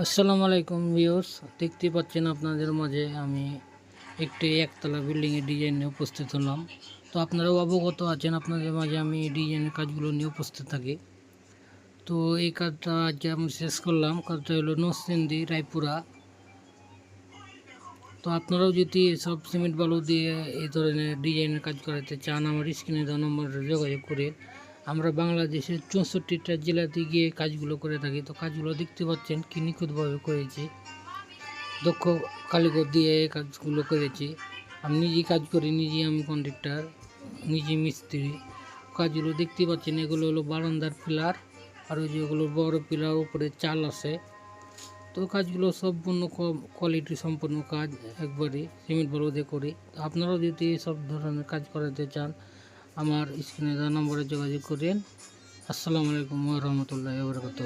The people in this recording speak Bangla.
আসসালামু আলাইকুম ভিউস দেখতে পাচ্ছেন আপনাদের মাঝে আমি একটি একতলা বিল্ডিংয়ের ডিজাইন নিয়ে উপস্থিত হলাম। তো আপনারাও অবগত আছেন, আপনাদের মাঝে আমি ডিজাইনের কাজগুলো নিয়ে উপস্থিত থাকি। তো এই কাজটা আজকে আমি শেষ করলাম, কাজটা হলো নসিন্দি রায়পুরা। তো আপনারাও যদি সব সিমেন্ট বালু দিয়ে এই ধরনের ডিজাইনের কাজ করাতে চান, আমার স্ক্রিনে দেওয়া নম্বরে যোগাযোগ করে আমরা বাংলাদেশের চৌষট্টিটা জেলাতে গিয়ে কাজগুলো করে থাকি। তো কাজগুলো দেখতে পাচ্ছেন কি নিখুঁতভাবে করেছি। দক্ষ কারিগর দিয়ে কাজগুলো করেছি। আমি নিজেই কাজ করি নিজেই আমি কন্ট্রাক্টর নিজে মিস্ত্রি। কাজগুলো দেখতে পাচ্ছেন, এগুলো হলো বারান্দার পিলার আর ওই যেগুলো বড় পিলার, উপরে চাল আছে। তো কাজগুলো সম্পূর্ণ কোয়ালিটি সম্পন্ন কাজ, একবারে সিমেন্ট বালু দিয়ে করি আপনারাও যদি সব ধরনের কাজ করাতে চান আমার স্ক্রিনে দেওয়া নম্বরে যোগাযোগ করেন আসসালামু আলাইকুম রহমতুল্লাহ বরকত